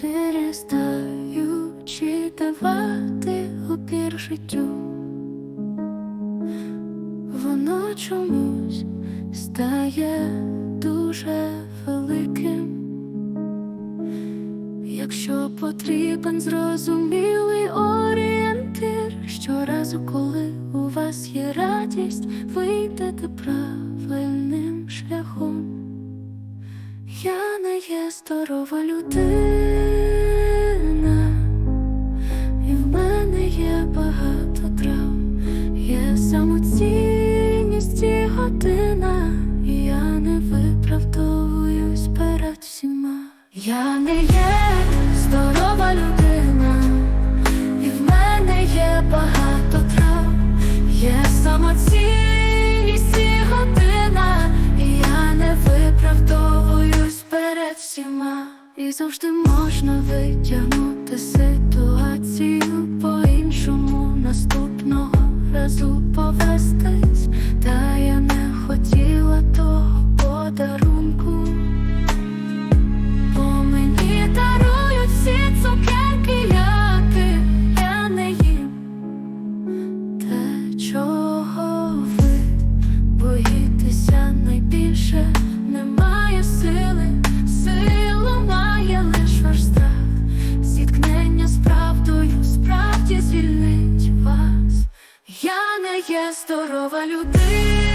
перестаючи давати опір життю, воно чомусь стає дуже великим, якщо потрібен зрозумілий орієнтир, щоразу, коли у вас є радість, вийдете правильним шляхом. Я не є здорова людина. Багато травм, є самоцінність і година, і я не виправдовуюсь перед всіма. Я не є здорова людина, і в мене є багато травм, є самоцінність і година, і я не виправдовуюсь перед всіма. І завжди можна витягнути ситуацію następnego razu po westę Здорова людина.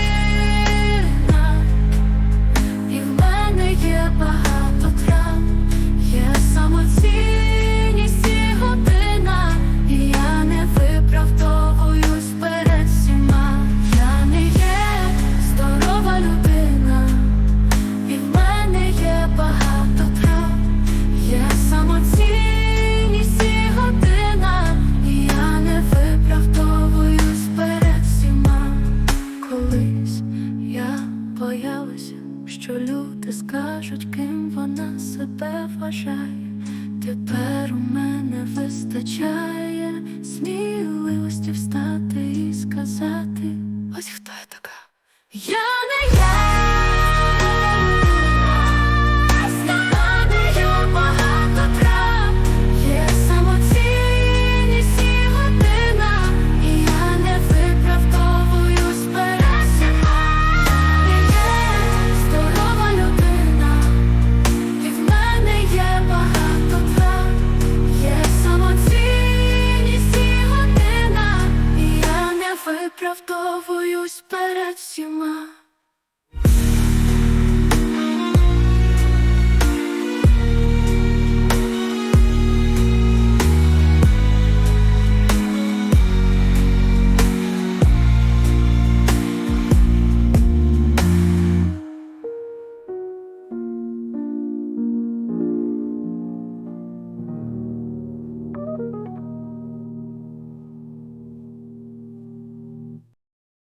Боялася, що люди скажуть, ким вона себе вважає. Тепер у мене вистачає сміливості встати і сказати: ось хто я така. Я. виправдовуюсь перед всіма.